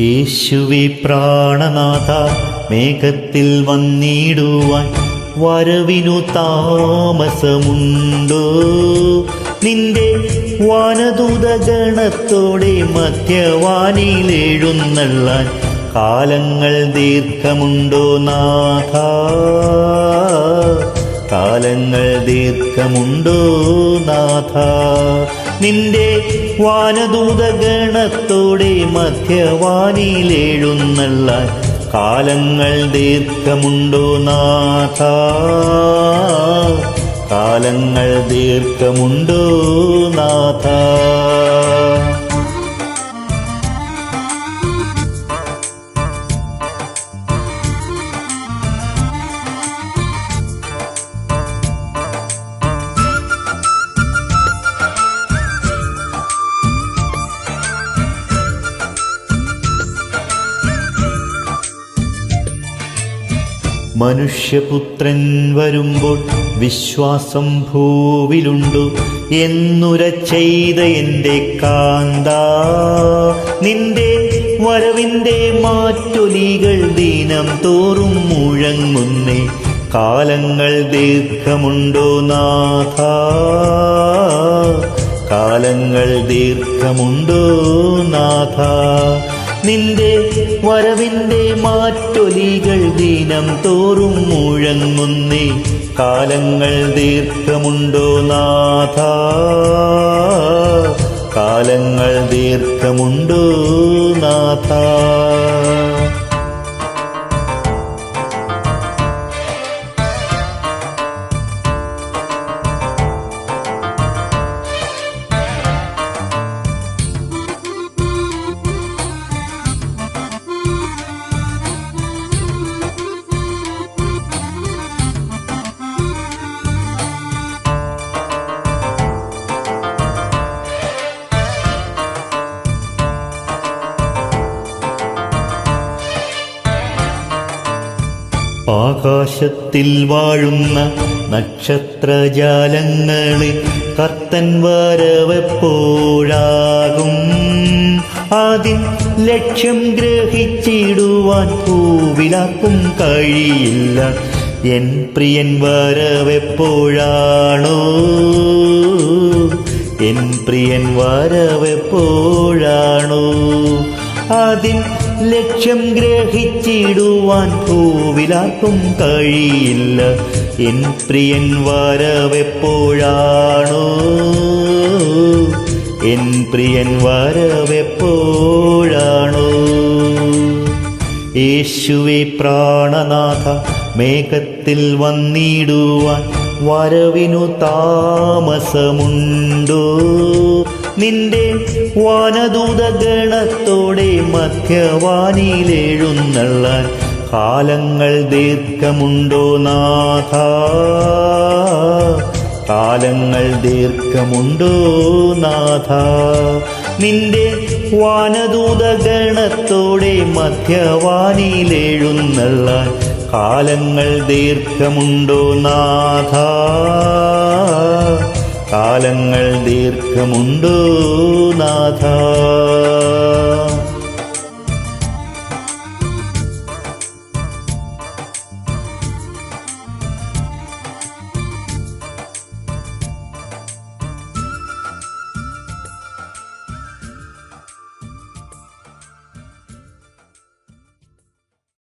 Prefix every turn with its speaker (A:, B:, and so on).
A: യേശുവി പ്രാണനാഥ മേഘത്തിൽ വന്നിടുവാൻ വരവിനു താമസമുണ്ടോ? നിന്റെ വാനദൂതഗണത്തോടെ മധ്യവാനിലെഴുന്നള്ളാൻ കാലങ്ങൾ ദീർഘമുണ്ടോ നാഥ? കാലങ്ങൾ ദീർഘമുണ്ടോ നാഥ? നിന്റെ വാനദൂതഗണത്തോടെ മധ്യവാനിയിലേഴുന്നള്ള കാലങ്ങൾ ദീർഘമുണ്ടോ നാഥ? കാലങ്ങൾ ദീർഘമുണ്ടോ നാഥ? മനുഷ്യപുത്രൻ വരുമ്പോൾ വിശ്വാസം ഭൂവിലുണ്ടു. എന്നുര ചെയ്ത എന്റെ കാന്ത. നിന്റെ വരവിന്റെ മാറ്റൊലികൾ ദീനം തോറും മുഴങ്ങുന്നേ. കാലങ്ങൾ ദീർഘമുണ്ടോ നാഥ? കാലങ്ങൾ ദീർഘമുണ്ടോ നാഥ? നിന്റെ വരവിന്റെ മാറ്റൊലികൾ ദിനം തോറും മുഴങ്ങുന്നേ. കാലങ്ങൾ ദീർഘമുണ്ടോ നാഥ? കാലങ്ങൾ ദീർഘമുണ്ടോ നാഥ? ആകാശത്തിൽ വാഴുന്ന നക്ഷത്രജാലങ്ങളെ കർത്തൻ വരവെപ്പോഴാകും. ആദ്യം ലക്ഷ്യം ഗ്രഹിച്ചിടുവാൻ പൂവിലാക്കും കഴിയില്ല. എൻ പ്രിയൻ വരവെപ്പോഴാണോ? എൻ പ്രിയൻ വരവെപ്പോഴാണോ? അതിൻ ലക്ഷ്യം ഗ്രഹിച്ചിടുവാൻ പൂവിലാർക്കും കഴിയില്ല. എൻ പ്രിയൻ വരവെപ്പോഴാണോ? എൻ പ്രിയൻ വരവെപ്പോഴാണോ? യേശുവെ പ്രാണനാഥ മേഘത്തിൽ വന്നിടുവാൻ വരവിനു താമസമുണ്ടോ? നിന്റെ വാനദൂതഗണത്തോടെ മധ്യവാനിലെഴുന്നള്ളാൻ കാലങ്ങൾ ദീർഘമുണ്ടോ നാഥ? കാലങ്ങൾ ദീർഘമുണ്ടോ നാഥ? നിന്റെ വാനദൂതഗണത്തോടെ മധ്യവാനിലെഴുന്നള്ളാൻ കാലങ്ങൾ ദീർഘമുണ്ടോ നാഥ? കാലങ്ങൾ ദീർഘമുണ്ടോ നാഥ?